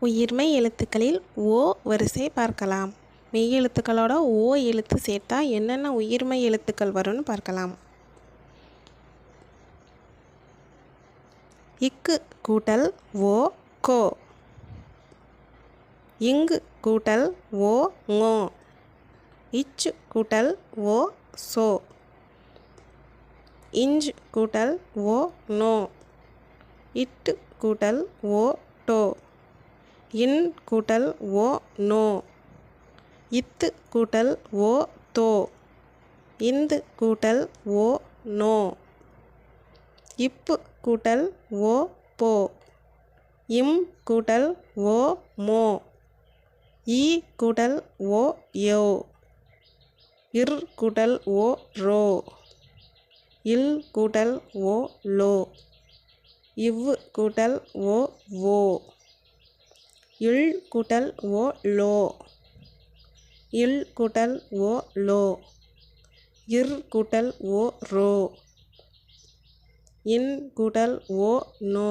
உயிர்மெய் எழுத்துக்களில் ஓ வரிசை பார்க்கலாம். மெய் எழுத்துக்களோட ஓ எழுத்து சேர்த்தா என்னென்ன உயிர்மை எழுத்துக்கள் வரும்னு பார்க்கலாம். இக்கு கூட்டல் ஓ கோ. இங்கு கூட்டல் ஓ ngோ இச்சு கூட்டல் ஓ சோ. இஞ்சு கூட்டல் ஓ நோ. இட்டு கூட்டல் ஓ டோ. இன் கூட்டல் ஓ நோ. இத்து கூட்டல் ஓ தோ. இந்து கூட்டல் ஓ நோ. இப்பு கூட்டல் ஓ போ. இம் கூட்டல் ஓ மோ. ஈ கூட்டல் ஓ யோ. இர் கூட்டல் ஓ ரோ. இல் கூட்டல் ஓ லோ. இவ் கூட்டல் ஓ ஓ இல் கூட்டல் ஓ லோ. இல் கூட்டல் ஓ லோ. இர் கூட்டல் ஓ ரோ. இன் கூட்டல் ஓ நோ.